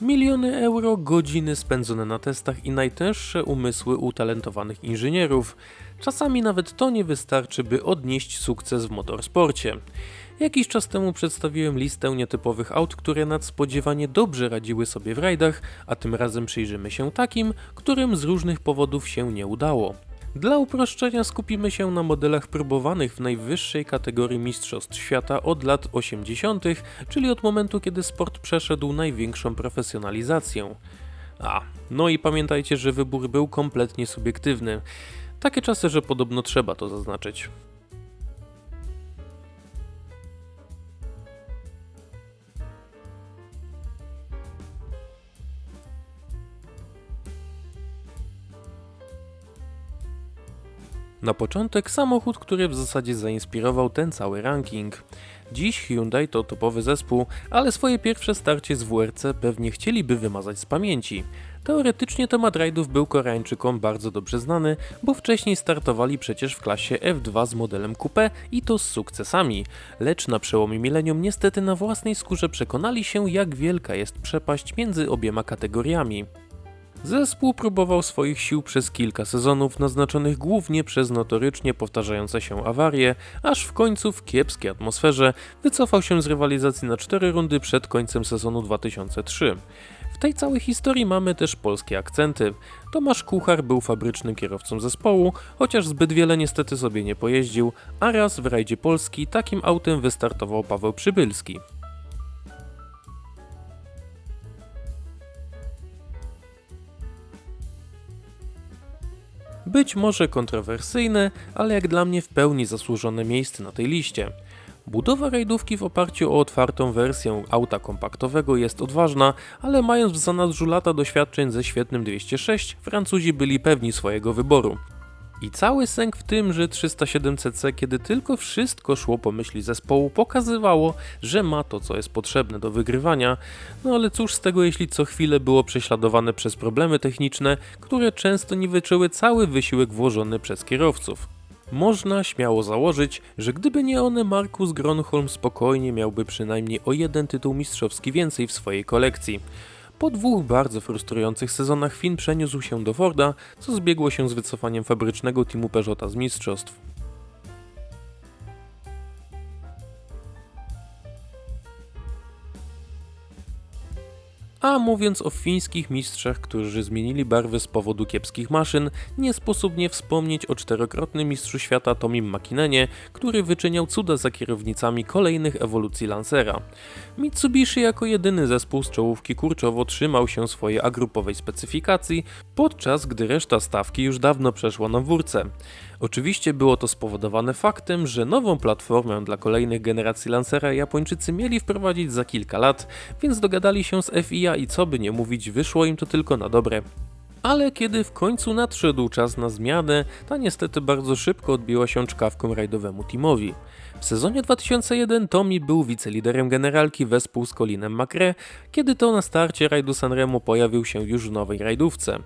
Miliony euro, godziny spędzone na testach i najtęższe umysły utalentowanych inżynierów. Czasami nawet to nie wystarczy, by odnieść sukces w motorsporcie. Jakiś czas temu przedstawiłem listę nietypowych aut, które nadspodziewanie dobrze radziły sobie w rajdach, a tym razem przyjrzymy się takim, którym z różnych powodów się nie udało. Dla uproszczenia skupimy się na modelach próbowanych w najwyższej kategorii Mistrzostw Świata od lat 80., czyli od momentu, kiedy sport przeszedł największą profesjonalizację. A, no i pamiętajcie, że wybór był kompletnie subiektywny. Takie czasy, że podobno trzeba to zaznaczyć. Na początek samochód, który w zasadzie zainspirował ten cały ranking. Dziś Hyundai to topowy zespół, ale swoje pierwsze starcie z WRC pewnie chcieliby wymazać z pamięci. Teoretycznie temat rajdów był Koreańczykom bardzo dobrze znany, bo wcześniej startowali przecież w klasie F2 z modelem coupé i to z sukcesami, lecz na przełomie milenium niestety na własnej skórze przekonali się jak wielka jest przepaść między obiema kategoriami. Zespół próbował swoich sił przez kilka sezonów, naznaczonych głównie przez notorycznie powtarzające się awarie, aż w końcu w kiepskiej atmosferze wycofał się z rywalizacji na cztery rundy przed końcem sezonu 2003. W tej całej historii mamy też polskie akcenty. Tomasz Kuchar był fabrycznym kierowcą zespołu, chociaż zbyt wiele niestety sobie nie pojeździł, a raz w rajdzie Polski takim autem wystartował Paweł Przybylski. Być może kontrowersyjne, ale jak dla mnie w pełni zasłużone miejsce na tej liście. Budowa rajdówki w oparciu o otwartą wersję auta kompaktowego jest odważna, ale mając w zanadrzu lata doświadczeń ze świetnym 206, Francuzi byli pewni swojego wyboru. I cały sęk w tym, że 307cc, kiedy tylko wszystko szło po myśli zespołu, pokazywało, że ma to, co jest potrzebne do wygrywania. No ale cóż z tego, jeśli co chwilę było prześladowane przez problemy techniczne, które często niweczyły cały wysiłek włożony przez kierowców. Można śmiało założyć, że gdyby nie one, Markus Gronholm spokojnie miałby przynajmniej o jeden tytuł mistrzowski więcej w swojej kolekcji. Po dwóch bardzo frustrujących sezonach Finn przeniósł się do Forda, co zbiegło się z wycofaniem fabrycznego teamu Peugeota z mistrzostw. A mówiąc o fińskich mistrzach, którzy zmienili barwy z powodu kiepskich maszyn, nie sposób nie wspomnieć o czterokrotnym mistrzu świata Tomim Makinenie, który wyczyniał cuda za kierownicami kolejnych ewolucji Lancera. Mitsubishi jako jedyny zespół z czołówki kurczowo trzymał się swojej agrupowej specyfikacji, podczas gdy reszta stawki już dawno przeszła na wórce. Oczywiście było to spowodowane faktem, że nową platformę dla kolejnych generacji Lancera Japończycy mieli wprowadzić za kilka lat, więc dogadali się z FIA i co by nie mówić, wyszło im to tylko na dobre. Ale kiedy w końcu nadszedł czas na zmianę, ta niestety bardzo szybko odbiła się czkawką rajdowemu teamowi. W sezonie 2001 Tommy był wiceliderem generalki wespół z Colinem McRae, kiedy to na starcie rajdu Sanremo pojawił się już w nowej rajdówce.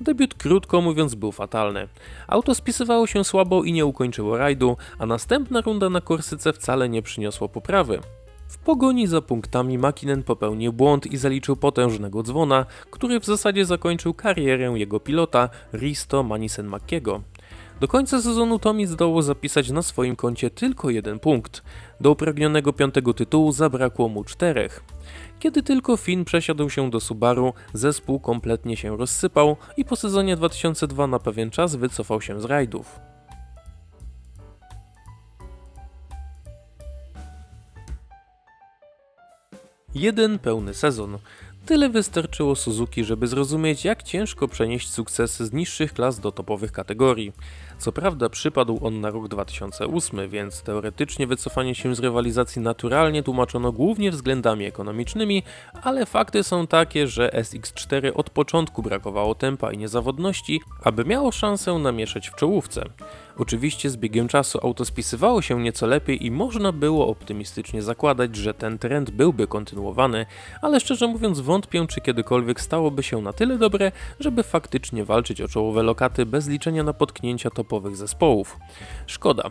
Debiut krótko mówiąc był fatalny. Auto spisywało się słabo i nie ukończyło rajdu, a następna runda na Korsyce wcale nie przyniosła poprawy. W pogoni za punktami Makinen popełnił błąd i zaliczył potężnego dzwona, który w zasadzie zakończył karierę jego pilota Risto Manisen Mackiego. Do końca sezonu Tommy zdołał zapisać na swoim koncie tylko jeden punkt. Do upragnionego piątego tytułu zabrakło mu czterech. Kiedy tylko Finn przesiadł się do Subaru, zespół kompletnie się rozsypał i po sezonie 2002 na pewien czas wycofał się z rajdów. Jeden pełny sezon. Tyle wystarczyło Suzuki, żeby zrozumieć, jak ciężko przenieść sukcesy z niższych klas do topowych kategorii. Co prawda przypadł on na rok 2008, więc teoretycznie wycofanie się z rywalizacji naturalnie tłumaczono głównie względami ekonomicznymi, ale fakty są takie, że SX4 od początku brakowało tempa i niezawodności, aby miało szansę namieszać w czołówce. Oczywiście z biegiem czasu auto spisywało się nieco lepiej i można było optymistycznie zakładać, że ten trend byłby kontynuowany, ale szczerze mówiąc wątpię, czy kiedykolwiek stałoby się na tyle dobre, żeby faktycznie walczyć o czołowe lokaty bez liczenia na potknięcia zespołów. Szkoda,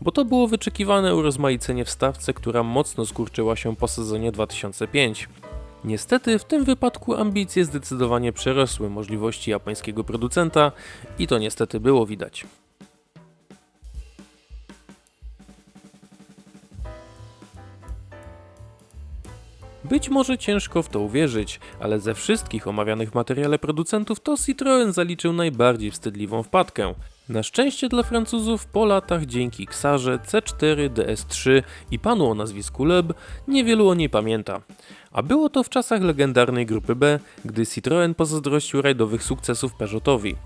bo to było wyczekiwane urozmaicenie w stawce, która mocno skurczyła się po sezonie 2005. Niestety w tym wypadku ambicje zdecydowanie przerosły możliwości japońskiego producenta i to niestety było widać. Być może ciężko w to uwierzyć, ale ze wszystkich omawianych w materiale producentów to Citroën zaliczył najbardziej wstydliwą wpadkę. Na szczęście dla Francuzów po latach dzięki Xarze, C4, DS3 i panu o nazwisku Leb niewielu o niej pamięta. A było to w czasach legendarnej grupy B, gdy Citroën pozazdrościł rajdowych sukcesów Peugeotowi.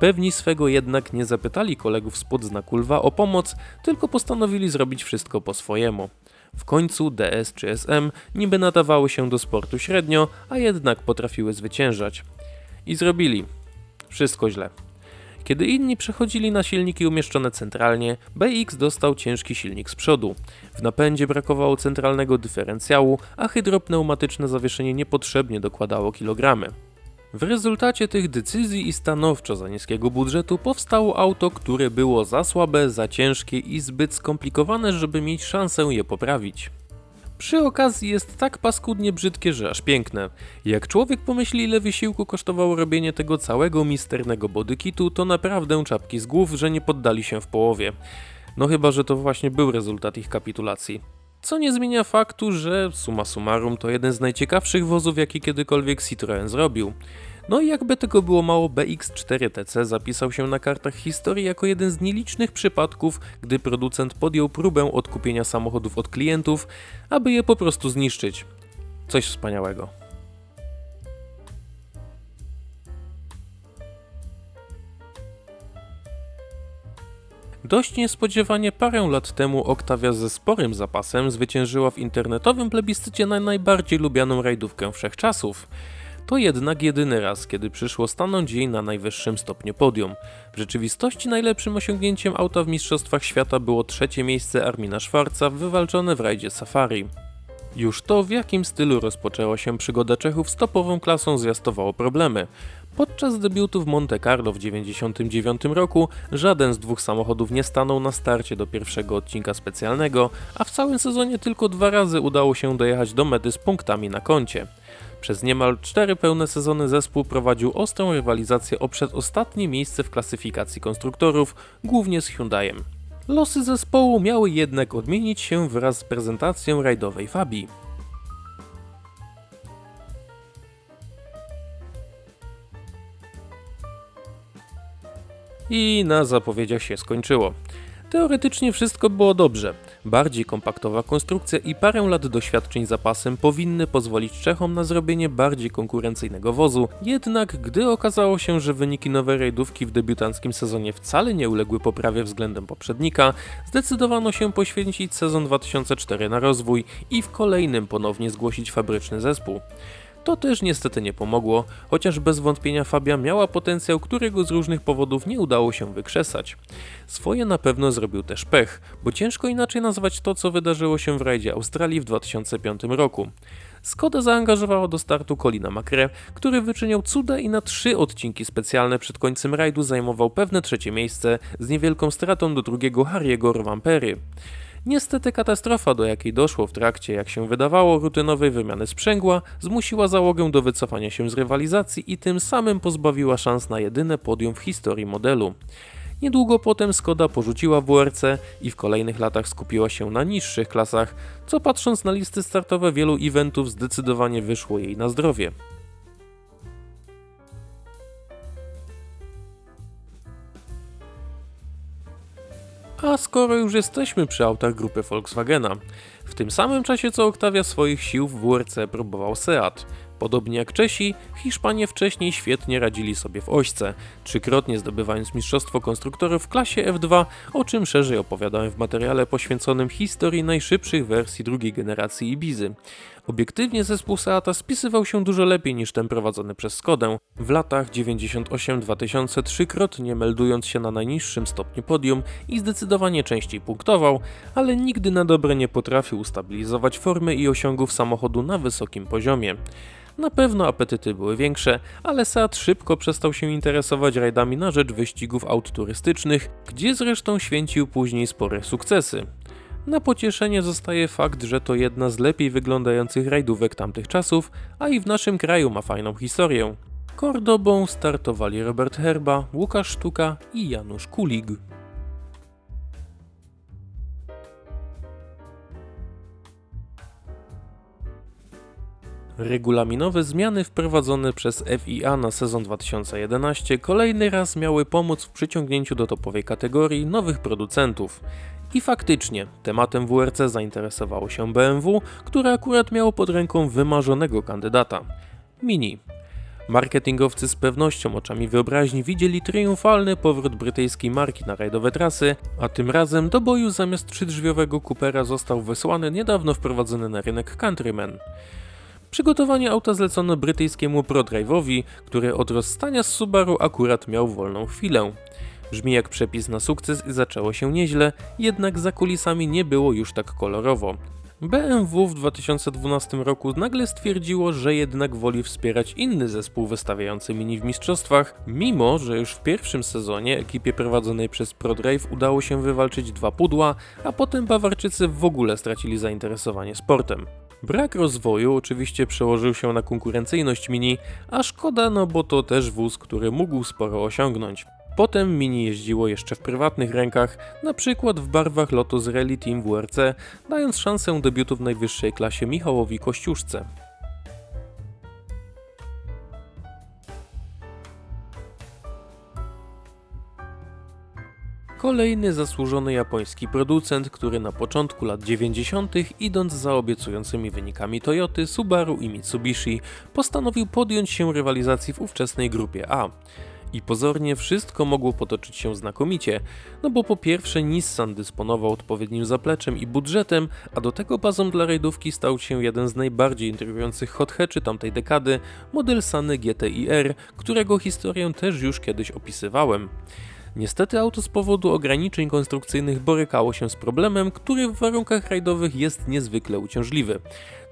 Pewni swego jednak nie zapytali kolegów spod znaku lwa o pomoc, tylko postanowili zrobić wszystko po swojemu. W końcu DS czy SM niby nadawały się do sportu średnio, a jednak potrafiły zwyciężać. I zrobili. Wszystko źle. Kiedy inni przechodzili na silniki umieszczone centralnie, BX dostał ciężki silnik z przodu. W napędzie brakowało centralnego dyferencjału, a hydropneumatyczne zawieszenie niepotrzebnie dokładało kilogramy. W rezultacie tych decyzji i stanowczo za niskiego budżetu powstało auto, które było za słabe, za ciężkie i zbyt skomplikowane, żeby mieć szansę je poprawić. Przy okazji jest tak paskudnie brzydkie, że aż piękne. Jak człowiek pomyśli, ile wysiłku kosztowało robienie tego całego misternego bodykitu, to naprawdę czapki z głów, że nie poddali się w połowie. No chyba, że to właśnie był rezultat ich kapitulacji. Co nie zmienia faktu, że summa summarum to jeden z najciekawszych wozów, jaki kiedykolwiek Citroën zrobił. No i jakby tego było mało, BX4TC zapisał się na kartach historii jako jeden z nielicznych przypadków, gdy producent podjął próbę odkupienia samochodów od klientów, aby je po prostu zniszczyć. Coś wspaniałego. Dość niespodziewanie parę lat temu Octavia ze sporym zapasem zwyciężyła w internetowym plebiscycie na najbardziej lubianą rajdówkę wszechczasów. To jednak jedyny raz, kiedy przyszło stanąć jej na najwyższym stopniu podium. W rzeczywistości najlepszym osiągnięciem auta w Mistrzostwach Świata było trzecie miejsce Armina Schwarza wywalczone w rajdzie Safari. Już to, w jakim stylu rozpoczęła się przygoda Czechów z topową klasą zwiastowało problemy. Podczas debiutu w Monte Carlo w 1999 roku żaden z dwóch samochodów nie stanął na starcie do pierwszego odcinka specjalnego, a w całym sezonie tylko dwa razy udało się dojechać do mety z punktami na koncie. Przez niemal cztery pełne sezony zespół prowadził ostrą rywalizację o przedostatnie miejsce w klasyfikacji konstruktorów, głównie z Hyundaiem. Losy zespołu miały jednak odmienić się wraz z prezentacją rajdowej Fabii. I na zapowiedziach się skończyło. Teoretycznie wszystko było dobrze. Bardziej kompaktowa konstrukcja i parę lat doświadczeń zapasem powinny pozwolić Czechom na zrobienie bardziej konkurencyjnego wozu, jednak gdy okazało się, że wyniki nowej rajdówki w debiutanckim sezonie wcale nie uległy poprawie względem poprzednika, zdecydowano się poświęcić sezon 2004 na rozwój i w kolejnym ponownie zgłosić fabryczny zespół. To też niestety nie pomogło, chociaż bez wątpienia Fabia miała potencjał, którego z różnych powodów nie udało się wykrzesać. Swoje na pewno zrobił też pech, bo ciężko inaczej nazwać to, co wydarzyło się w rajdzie Australii w 2005 roku. Skoda zaangażowała do startu Colina McRae, który wyczyniał cuda i na trzy odcinki specjalne przed końcem rajdu zajmował pewne trzecie miejsce z niewielką stratą do drugiego Harry'ego Rwampery. Niestety katastrofa, do jakiej doszło w trakcie, jak się wydawało, rutynowej wymiany sprzęgła, zmusiła załogę do wycofania się z rywalizacji i tym samym pozbawiła szans na jedyne podium w historii modelu. Niedługo potem Skoda porzuciła WRC i w kolejnych latach skupiła się na niższych klasach, co patrząc na listy startowe wielu eventów zdecydowanie wyszło jej na zdrowie. A skoro już jesteśmy przy autach grupy Volkswagena, w tym samym czasie co Octavia swoich sił w WRC próbował Seat. Podobnie jak Czesi, Hiszpanie wcześniej świetnie radzili sobie w ośce, trzykrotnie zdobywając mistrzostwo konstruktorów w klasie F2, o czym szerzej opowiadałem w materiale poświęconym historii najszybszych wersji drugiej generacji Ibizy. Obiektywnie zespół Seata spisywał się dużo lepiej niż ten prowadzony przez Skodę. W latach 98-2000 trzykrotnie meldując się na najniższym stopniu podium i zdecydowanie częściej punktował, ale nigdy na dobre nie potrafił ustabilizować formy i osiągów samochodu na wysokim poziomie. Na pewno apetyty były większe, ale Seat szybko przestał się interesować rajdami na rzecz wyścigów aut turystycznych, gdzie zresztą święcił później spore sukcesy. Na pocieszenie zostaje fakt, że to jedna z lepiej wyglądających rajdówek tamtych czasów, a i w naszym kraju ma fajną historię. Kordobą startowali Robert Herba, Łukasz Sztuka i Janusz Kulig. Regulaminowe zmiany wprowadzone przez FIA na sezon 2011 kolejny raz miały pomóc w przyciągnięciu do topowej kategorii nowych producentów. I faktycznie, tematem WRC zainteresowało się BMW, które akurat miało pod ręką wymarzonego kandydata Mini. Marketingowcy z pewnością oczami wyobraźni widzieli triumfalny powrót brytyjskiej marki na rajdowe trasy, a tym razem do boju zamiast trzydrzwiowego Coopera został wysłany niedawno wprowadzony na rynek Countryman. Przygotowanie auta zlecono brytyjskiemu ProDrive'owi, który od rozstania z Subaru akurat miał wolną chwilę. Brzmi jak przepis na sukces i zaczęło się nieźle, jednak za kulisami nie było już tak kolorowo. BMW w 2012 roku nagle stwierdziło, że jednak woli wspierać inny zespół wystawiający mini w mistrzostwach, mimo że już w pierwszym sezonie ekipie prowadzonej przez ProDrive udało się wywalczyć dwa pudła, a potem Bawarczycy w ogóle stracili zainteresowanie sportem. Brak rozwoju oczywiście przełożył się na konkurencyjność Mini, a szkoda, no bo to też wóz, który mógł sporo osiągnąć. Potem Mini jeździło jeszcze w prywatnych rękach, na przykład w barwach Lotus Rally Team WRC, dając szansę debiutu w najwyższej klasie Michałowi Kościuszce. Kolejny zasłużony japoński producent, który na początku lat 90., idąc za obiecującymi wynikami Toyoty, Subaru i Mitsubishi, postanowił podjąć się rywalizacji w ówczesnej grupie A. I pozornie wszystko mogło potoczyć się znakomicie, no bo po pierwsze Nissan dysponował odpowiednim zapleczem i budżetem, a do tego bazą dla rajdówki stał się jeden z najbardziej intrygujących hot hatchy tamtej dekady, model Sany GTI-R, którego historię też już kiedyś opisywałem. Niestety auto z powodu ograniczeń konstrukcyjnych borykało się z problemem, który w warunkach rajdowych jest niezwykle uciążliwy.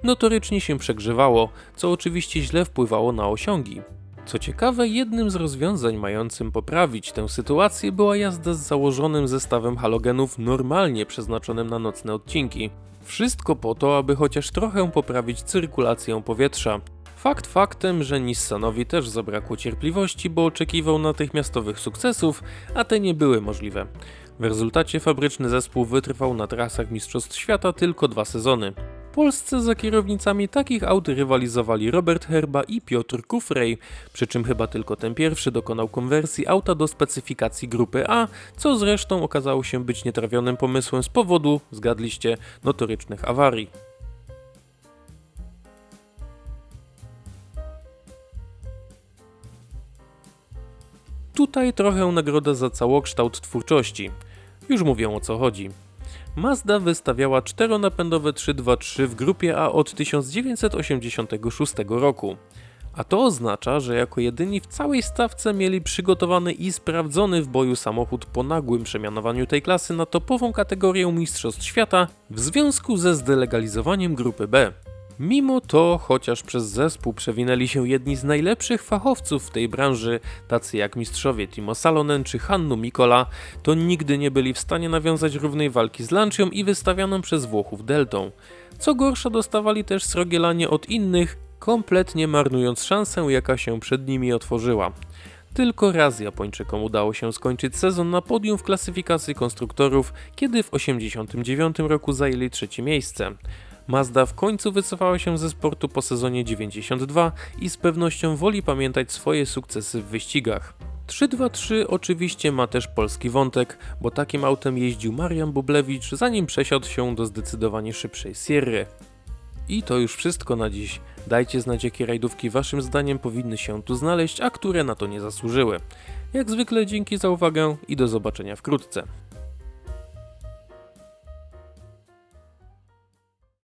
Notorycznie się przegrzewało, co oczywiście źle wpływało na osiągi. Co ciekawe, jednym z rozwiązań mającym poprawić tę sytuację była jazda z założonym zestawem halogenów normalnie przeznaczonym na nocne odcinki. Wszystko po to, aby chociaż trochę poprawić cyrkulację powietrza. Fakt faktem, że Nissanowi też zabrakło cierpliwości, bo oczekiwał natychmiastowych sukcesów, a te nie były możliwe. W rezultacie fabryczny zespół wytrwał na trasach Mistrzostw Świata tylko dwa sezony. Polsce za kierownicami takich aut rywalizowali Robert Herba i Piotr Kufrej, przy czym chyba tylko ten pierwszy dokonał konwersji auta do specyfikacji grupy A, co zresztą okazało się być nietrawionym pomysłem z powodu, zgadliście, notorycznych awarii. Tutaj trochę nagroda za całokształt twórczości. Już mówię o co chodzi. Mazda wystawiała czteronapędowe 323 w grupie A od 1986 roku. A to oznacza, że jako jedyni w całej stawce mieli przygotowany i sprawdzony w boju samochód po nagłym przemianowaniu tej klasy na topową kategorię Mistrzostw Świata w związku ze zdelegalizowaniem grupy B. Mimo to, chociaż przez zespół przewinęli się jedni z najlepszych fachowców w tej branży, tacy jak mistrzowie Timo Salonen czy Hannu Mikola, to nigdy nie byli w stanie nawiązać równej walki z Lancią i wystawianą przez Włochów Deltą. Co gorsza dostawali też srogielanie od innych, kompletnie marnując szansę jaka się przed nimi otworzyła. Tylko raz Japończykom udało się skończyć sezon na podium w klasyfikacji konstruktorów, kiedy w 1989 roku zajęli trzecie miejsce. Mazda w końcu wycofała się ze sportu po sezonie 92 i z pewnością woli pamiętać swoje sukcesy w wyścigach. 323 oczywiście ma też polski wątek, bo takim autem jeździł Marian Bublewicz, zanim przesiadł się do zdecydowanie szybszej Sierry. I to już wszystko na dziś. Dajcie znać, jakie rajdówki waszym zdaniem powinny się tu znaleźć, a które na to nie zasłużyły. Jak zwykle dzięki za uwagę i do zobaczenia wkrótce.